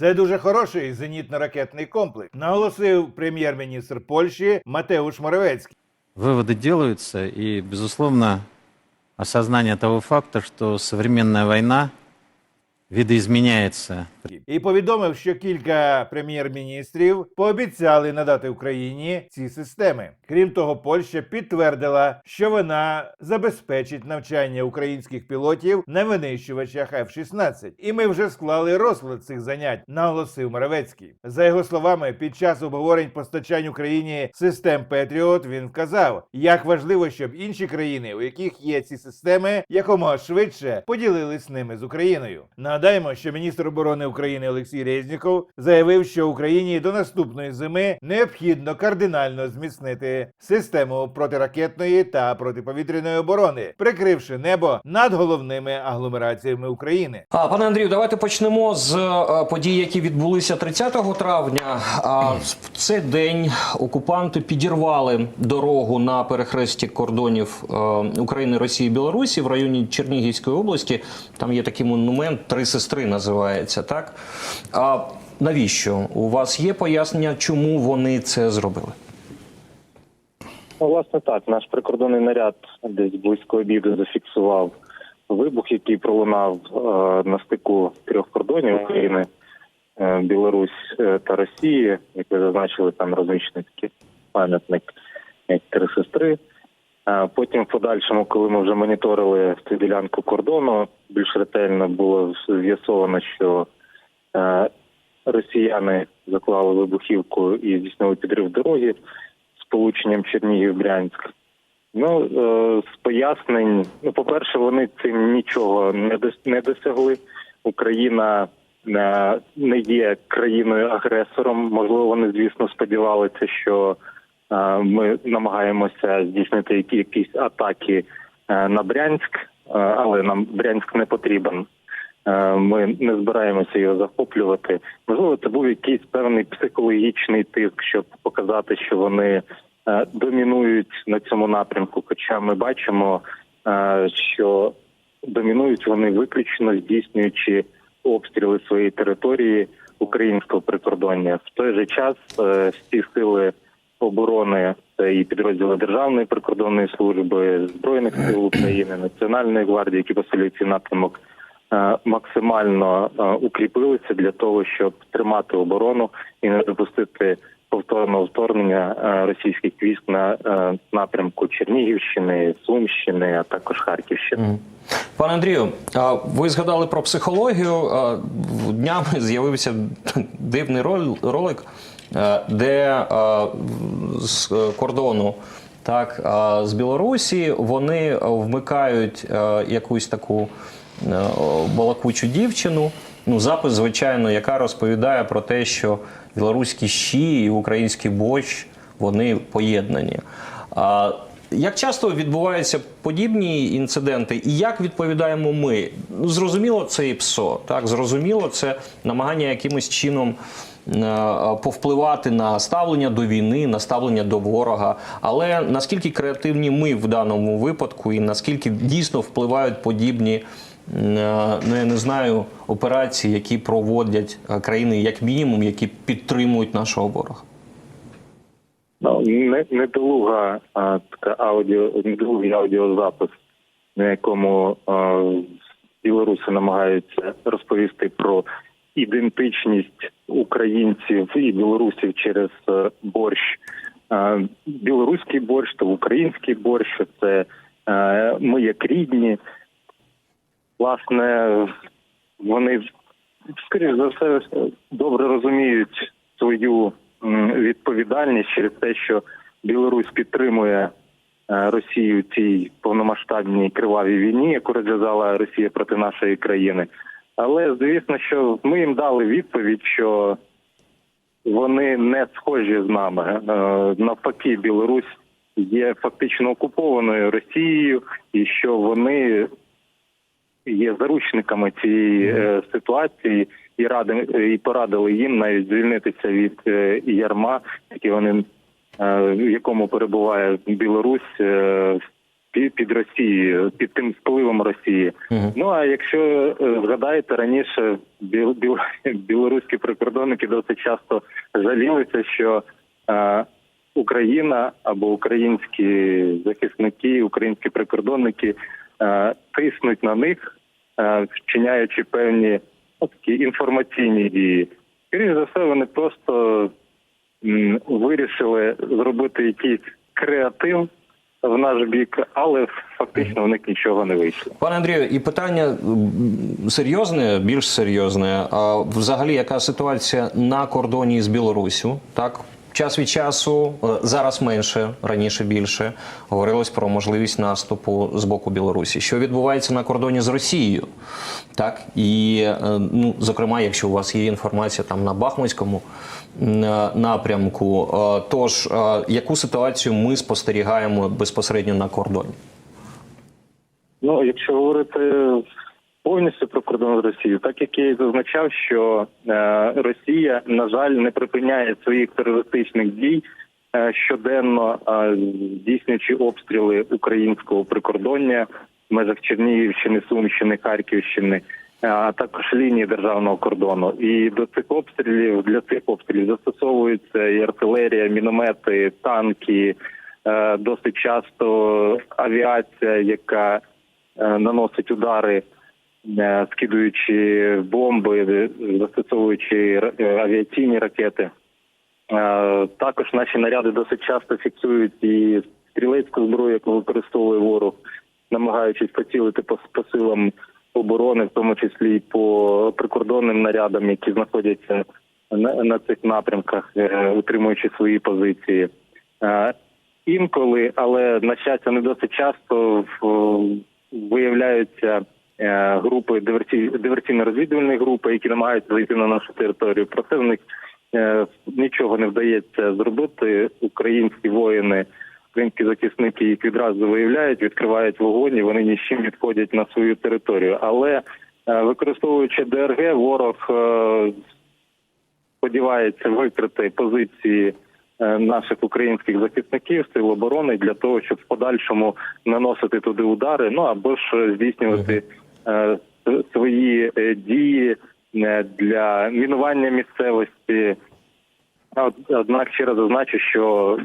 Це дуже хороший зенітно-ракетний комплекс, наголосив прем'єр-міністр Польщі Матеуш Моровецький. Выводы делаются, и, безусловно, осознание того факта, что современная война видоизменяется і повідомив, що кілька прем'єр-міністрів пообіцяли надати Україні ці системи. Крім того, Польща підтвердила, що вона забезпечить навчання українських пілотів на винищувачах F-16. І ми вже склали розклад цих занять, наголосив Моровецький. За його словами, під час обговорень постачань Україні систем Петріот він вказав, як важливо, щоб інші країни, у яких є ці системи, якомога швидше поділились ними з Україною. Нагадаємо, що міністр оборони України Олексій Резніков заявив, що Україні до наступної зими необхідно кардинально зміцнити систему протиракетної та протиповітряної оборони, прикривши небо над головними агломераціями України. А пане Андрію, давайте почнемо з е, подій, які відбулися 30 травня. А в цей день окупанти підірвали дорогу на перехресті кордонів е, України, Росії, Білорусі в районі Чернігівської області. Там є такий монумент Три сестри називається. Так а навіщо у вас є пояснення, чому вони це зробили? Ну, власне, так. Наш прикордонний наряд десь близько обіду зафіксував вибух, який пролунав е, на стику трьох кордонів України, е, Білорусь е, та Росії, як ви зазначили, там розміщений такий пам'ятник як три сестри. Е, Потім, в подальшому, коли ми вже моніторили цю ділянку кордону, більш ретельно було з'ясовано, що е, росіяни заклали вибухівку і здійснили підрив дороги з полученням Чернігів-Брянськ. Ну, е, з пояснень, ну, по-перше, вони цим нічого не досягли. Україна е, не є країною-агресором. Можливо, вони, звісно, сподівалися, що е, ми намагаємося здійснити які- якісь атаки е, на Брянськ, е, але нам Брянськ не потрібен. Е, Ми не збираємося його захоплювати. Можливо, це був якийсь певний психологічний тиск, щоб показати, що вони е, домінують на цьому напрямку. Хоча ми бачимо, е, що домінують вони виключно здійснюючи обстріли своєї території українського прикордоння. В той же час всі сили оборони це і підрозділи Державної прикордонної служби, збройних сил України, Національної гвардії, які посилюють цей напрямок, максимально е, укріпилися для того, щоб тримати оборону і не допустити повторного вторгнення е, російських військ на е, напрямку Чернігівщини, Сумщини, а також Харківщини. Пане Андрію, ви згадали про психологію. Днями з'явився дивний рол- ролик, е, де е, з е, кордону так, з Білорусі вони е, вмикають е, якусь таку е, балакучу дівчину. Ну, запис, звичайно, яка розповідає про те, що білоруські щі і український борщ вони поєднані. А, як часто відбуваються подібні інциденти, і як відповідаємо ми? Ну, зрозуміло, це і ПСО. Так, зрозуміло, це намагання якимось чином е, повпливати на ставлення до війни, на ставлення до ворога. Але наскільки креативні ми в даному випадку, і наскільки дійсно впливають подібні, е, ну я не знаю, операції, які проводять е, країни, як мінімум, які підтримують нашого ворога? Ну, не, недолуга а, така аудіо, недолугий аудіозапис, на якому а, білоруси намагаються розповісти про ідентичність українців і білорусів через е, борщ. А, білоруський борщ та український борщ це е, ми як рідні. Власне, вони скоріш за все добре розуміють свою відповідальність через те, що Білорусь підтримує е, Росію цій повномасштабній кривавій війні, яку розв'язала Росія проти нашої країни. Але звісно, що ми їм дали відповідь, що вони не схожі з нами. Е, Навпаки, Білорусь є фактично окупованою Росією, і що вони є заручниками цієї е, ситуації і ради і порадили їм навіть звільнитися від е, ярма, яке вони е, в якому перебуває Білорусь, е, під, Росією, під тим впливом Росії. Мгм. Ну а якщо е, згадаєте раніше, біл, біл, білоруські прикордонники досить часто жалілися, що е, Україна або українські захисники, українські прикордонники тиснуть на них, е, вчиняючи певні ну, такі інформаційні дії. Скоріше за все, вони просто вирішили зробити якийсь креатив в наш бік, але фактично в них нічого не вийшло. Пане Андрію, і питання серйозне, більш серйозне. А взагалі, яка ситуація на кордоні з Білоруссю? Так, час від часу е, зараз менше, раніше більше говорилось про можливість наступу з боку Білорусі. Що відбувається на кордоні з Росією? Так і е, ну, зокрема, якщо у вас є інформація там на Бахмутському е, напрямку, тож яку ситуацію ми спостерігаємо безпосередньо на кордоні? Ну, якщо говорити повністю про кордон з Росією, так як я і зазначав, що е, Росія, на жаль, не припиняє своїх терористичних дій е, щоденно здійснюючи обстріли українського прикордоння в межах Чернігівщини, Сумщини, Харківщини. е, А також лінії державного кордону, і до цих обстрілів для цих обстрілів застосовується і артилерія, міномети, танки, досить часто авіація, яка наносить удари, скидуючи бомби, е, застосовуючи е, авіаційні ракети. Е, Також наші наряди досить часто фіксують і стрілецьку зброю, яку використовує ворог, намагаючись поцілити по, силам оборони, в тому числі і по прикордонним нарядам, які знаходяться на, цих напрямках, е, утримуючи свої позиції. Е, Інколи, але на щастя, не досить часто виявляються е, групи диверсій, диверсійно-розвідувальні групи, які намагаються зайти на нашу територію. Проте в них е, нічого не вдається зробити. Українські воїни, українські захисники їх відразу виявляють, відкривають вогонь, і вони ні з чим відходять на свою територію. Але е, використовуючи ДРГ, ворог е, сподівається викрити позиції е, наших українських захисників сил оборони для того, щоб в подальшому наносити туди удари, ну або ж е, здійснювати е, свої е, дії е, для мінування місцевості. Однак ще раз зазначу, що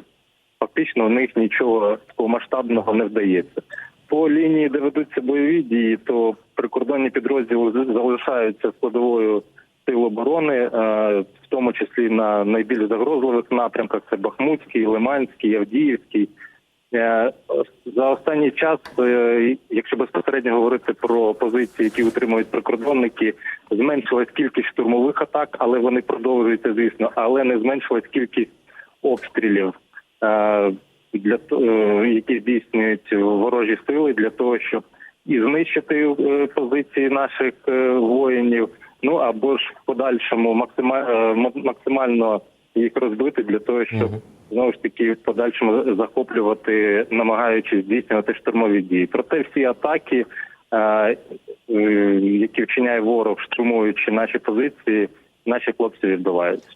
фактично у них нічого такого масштабного не вдається. По лінії, де ведуться бойові дії, то прикордонні підрозділи залишаються складовою сил оборони, е, в тому числі на найбільш загрозливих напрямках це Бахмутський, Лиманський, Авдіївський. Е, За останній час, е, якщо безпосередньо говорити про позиції, які утримують прикордонники, зменшилась кількість штурмових атак, але вони продовжуються, звісно, але не зменшилась кількість обстрілів, е, для які здійснюють ворожі сили для того, щоб і знищити позиції наших воїнів, ну або ж в подальшому максима- максимально їх розбити для того, щоб знову ж таки в подальшому захоплювати, намагаючись здійснювати штурмові дії. Проте всі атаки, е, е, які вчиняє ворог, штурмуючи наші позиції, наші хлопці відбиваються.